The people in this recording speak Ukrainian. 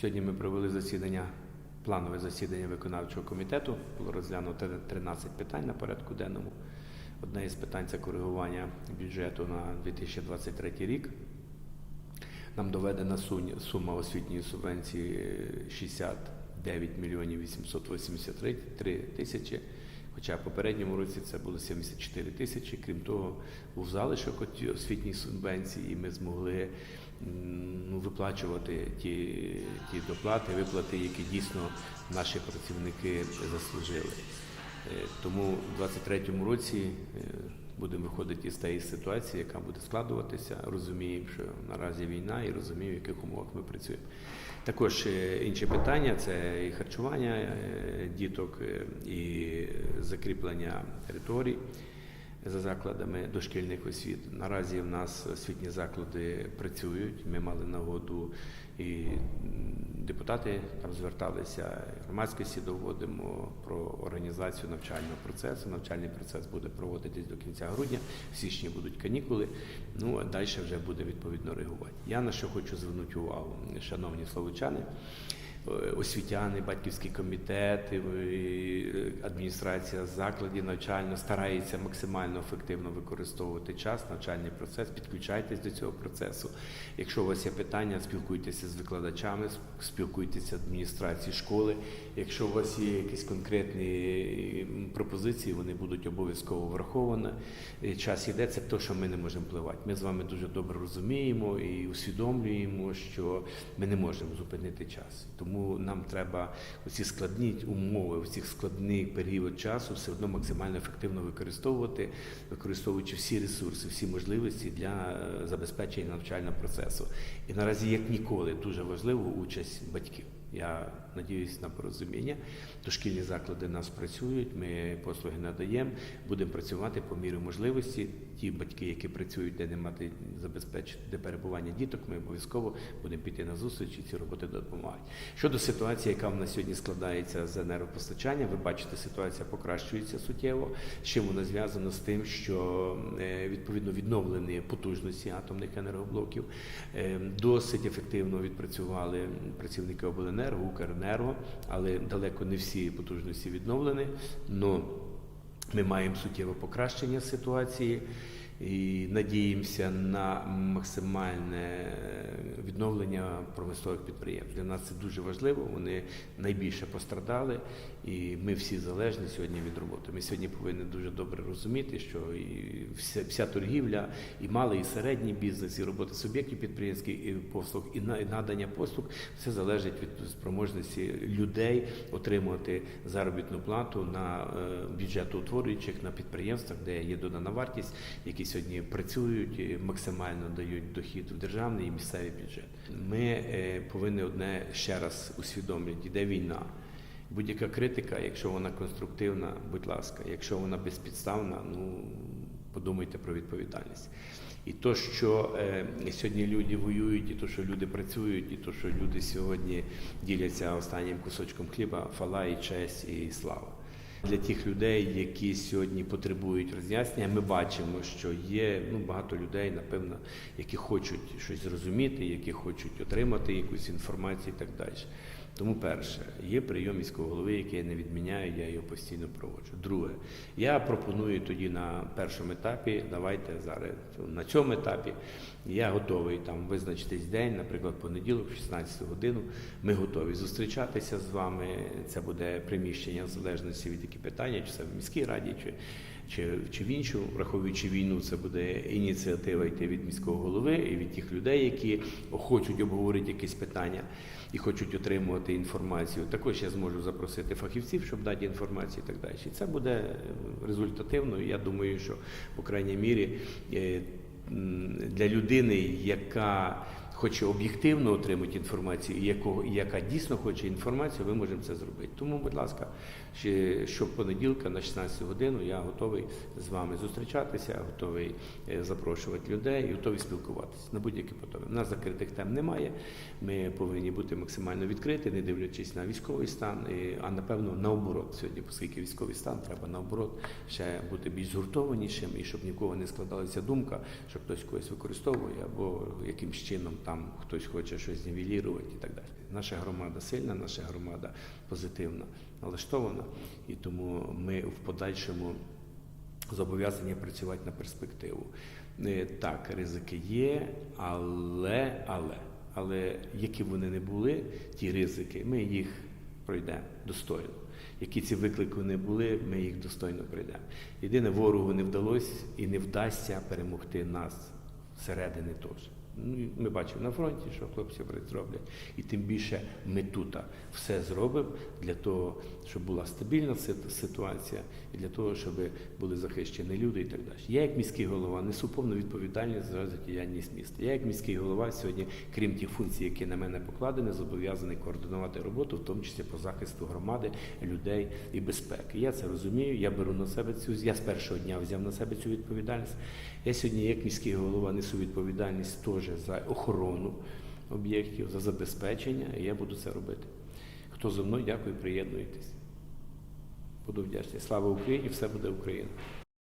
Сьогодні ми провели засідання, планове засідання виконавчого комітету. Було розглянуто 13 питань на порядку денному. Одне із питань це коригування бюджету на 2023 рік. Нам доведена сума освітньої субвенції е, 69 мільйонів 883 тисячі. Хоча в попередньому році це було 74 тисячі. Крім того, був залишок освітній субвенції, і ми змогли ну, виплачувати ті, ті доплати, виплати, які дійсно наші працівники заслужили. Е, Тому у 2023 році е, будемо виходити з тієї ситуації, яка буде складуватися. Розуміємо, що наразі війна, і розуміємо, в яких умовах ми працюємо. Також інше інші питання це і харчування е, діток, е, і закріплення територій за закладами дошкільних освіт. Наразі в нас освітні заклади працюють. Ми мали нагоду і депутати там зверталися, громадськості доводимо про організацію навчального процесу. Навчальний процес буде проводитись до кінця грудня. В січні будуть канікули. Ну а далі вже буде відповідно реагувати. Я на що хочу звернути увагу, шановні словочани. Е, Освітяни, батьківські комітети, е, адміністрація закладів навчально старається максимально ефективно використовувати час, навчальний процес. Підключайтесь до цього процесу. Якщо у вас є питання, спілкуйтеся з викладачами, спілкуйтеся з адміністрацією школи. Якщо у вас є якісь конкретні пропозиції, вони будуть обов'язково враховані. Е, Час іде, це те, що ми не можемо впливати. Ми з вами дуже добре розуміємо і усвідомлюємо, що ми не можемо зупинити час. Тому нам треба оці складні умови, оці складний період часу все одно максимально ефективно використовувати, використовуючи всі ресурси, всі можливості для е, забезпечення навчального процесу. І наразі, як ніколи, дуже важливо участь батьків. Я надіюсь на порозуміння. Дошкільні заклади нас працюють, ми послуги надаємо, будемо працювати по мірі можливості. Ті батьки, які працюють, де не мати забезпечити де перебування діток, ми обов'язково будемо піти на зустріч і ці роботи допомагають. Щодо ситуації, яка в нас сьогодні складається з енергопостачанням, ви бачите, ситуація покращується суттєво. З чим вона зв'язана з тим, що е, відповідно відновлені потужності атомних енергоблоків е, досить ефективно відпрацювали працівники обленерго, Укренерго, але далеко не всі потужності відновлені. Но ми маємо суттєве покращення ситуації і надіємося на максимальне відновлення промислових підприємств. Для нас це дуже важливо. Вони найбільше пострадали, і ми всі залежні сьогодні від роботи. Ми сьогодні повинні дуже добре розуміти, що і вся, вся торгівля, і малий, і середній бізнес, і робота суб'єктів підприємських і послуг, і на- надання послуг все залежить від спроможності людей отримувати заробітну плату на е, бюджетоутворюючих на підприємствах, де є додана вартість, які сьогодні працюють максимально дають дохід в державний і місцевий бюджет. Ми е, повинні одне ще раз усвідомлювати, йде війна. Будь-яка критика, якщо вона конструктивна, будь ласка, якщо вона безпідставна, ну подумайте про відповідальність. І то, що е, сьогодні люди воюють, і то, що люди працюють, і то, що люди сьогодні діляться останнім кусочком хліба, фала і честь і слава. Для тих людей, які сьогодні потребують роз'яснення, ми бачимо, що є ну, багато людей, напевно, які хочуть щось зрозуміти, які хочуть отримати якусь інформацію і так далі. Тому перше, є прийом міського голови, який я не відміняю, я його постійно проводжу. Друге, я пропоную тоді на першому етапі, давайте зараз на цьому етапі я готовий там визначитись день, наприклад, понеділок, в 16 годину. Ми готові зустрічатися з вами. Це буде приміщення в залежності від які питання, чи це в міській раді, чи, чи, чи в іншу, враховуючи війну, це буде ініціатива йти від міського голови і від тих людей, які хочуть обговорити якісь питання і хочуть отримувати інформацію. Також я зможу запросити фахівців, щоб дати інформацію і так далі. І це буде результативно. Я думаю, що по крайній мірі е, для людини, яка хоче об'єктивно отримати інформацію, якого, яка дійсно хоче інформацію, ми можемо це зробити. Тому, будь ласка, ще щопонеділка на 16 годину я готовий з вами зустрічатися, готовий е, запрошувати людей і готовий спілкуватися на будь-які потоки. У нас закритих тем немає. Ми повинні бути максимально відкриті, не дивлячись на військовий стан, а напевно наоборот сьогодні, оскільки військовий стан, треба наоборот ще бути більш згуртованішим і щоб нікого не складалася думка, що хтось когось використовує або якимсь чином там хтось хоче щось нівелірувати і так далі. Наша громада сильна, наша громада позитивно налаштована, і тому ми в подальшому зобов'язані працювати на перспективу. Е, Так, ризики є, але, але, але які б вони не були, ті ризики, ми їх пройдемо достойно. Які ці виклики не були, ми їх достойно пройдемо. Єдине, ворогу не вдалося і не вдасться перемогти нас всередини теж. Ну, ми бачимо на фронті, що хлопці зроблять. І тим більше ми тут все зробимо для того, щоб була стабільна ситуація, і для того, щоб були захищені люди і так далі. Я, як міський голова, несу повну відповідальність за життєдіяльність міста. Я, як міський голова, сьогодні, крім тих функцій, які на мене покладені, зобов'язаний координувати роботу, в тому числі по захисту громади, людей і безпеки. Я це розумію. Я беру на себе цю я з першого дня взяв на себе цю відповідальність. Я сьогодні, як міський голова, несу відповідальність теж за охорону об'єктів, за забезпечення, і я буду це робити. Хто зо мною, дякую, приєднуйтесь. Буду вдячний. Слава Україні! Все буде Україна!